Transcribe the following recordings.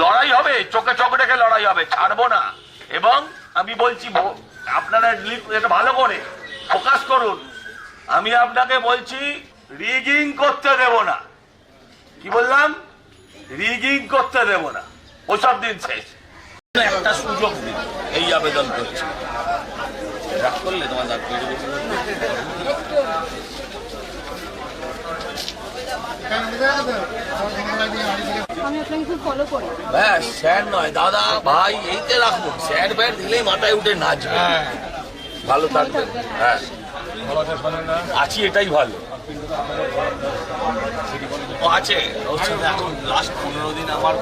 লড়াই হবে, চোখে চোখ রেখে লড়াই হবে, ছাড়বো না। এবং আমি বলছি আপনারা এটা ভালো করে ফোকাস করুন। আমি আপনাকে বলছি, রিগিং করতে দেব না। কি বললাম? রিগিং করতে দেব না। ওসব দিন শেষ। একটা সুযোগ দিন, এই আবেদন করছি। করলে তোমার করি। ব্যাস স্যার নয়। দাদা ভাই এইতে রাখুন। স্যার ব্যাট দিলেই মাথায় উঠে নাচবে। ভালো থাকবেন হ্যাঁ। আছি এটাই ভালো। ও আছে। ওর সাথে এখন লাস্ট পনেরো দিন আমার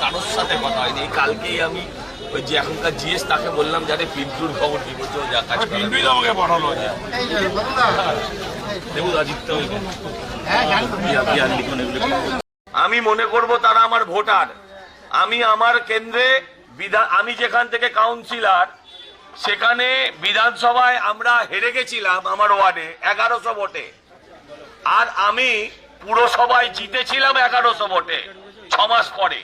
কারোর সাথে কথা হয়নি। কালকেই আমি ওই যে এখনকার জিএস তাকে বললাম যাতে পিন্টুর খবর কি বলছে? ও যা কাজ পিন্টুই আমাকে পাঠালো যে। আদিত্য বিহার লিখুন এগুলো। আমি মনে করব তারা আমার ভোটার। আমি আমার কেন্দ্রে বিধান আমি যেখান থেকে কাউন্সিলার সেখানে বিধানসভায় আমরা হেরে গেছিলাম আমার ওয়ার্ডে এগারোশো ভোটে। আর আমি পুরসভায় জিতেছিলাম এগারোশো ভোটে ছ মাস পরে।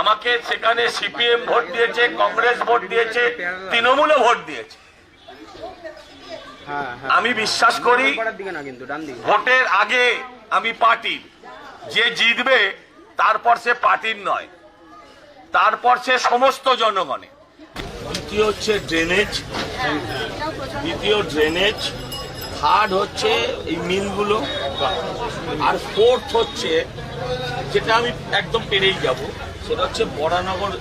আমাকে সেখানে সিপিএম ভোট দিয়েছে কংগ্রেস ভোট দিয়েছে তৃণমূলও ভোট দিয়েছে। হ্যাঁ হ্যাঁ। আমি বিশ্বাস করি ভোটের আগে আমি পার্টির। যে জিতবে, তারপর সে পার্টির নয়। তারপর সে সমস্ত জনগণের দ্বিতীয় হচ্ছে ড্রেনেজ দ্বিতীয় ড্রেনেজ থার্ড হচ্ছে এই মিলগুলো। আর ফোর্থ হচ্ছে, যেটা আমি একদম পেরেই যাব, সেটা হচ্ছে বরানগর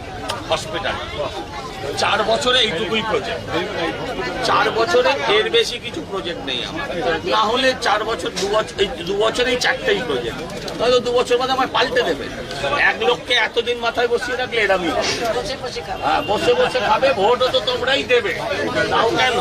হসপিটাল চার বছরে এইটুকুই প্রজেক্ট চার বছরে এর বেশি কিছু প্রজেক্ট নেই আমার। না হলে চার বছর দু বছর এই দু বছরেই চারটেই প্রজেক্ট হয়তো দু বছর বাদে আমায় পাল্টে দেবে। এক লোককে এতদিন মাথায় বসিয়ে রাখলে এরামই হবে। হ্যাঁ বসে বসে খাবে ভোটও তো তোমরাই দেবে। তাও কেন?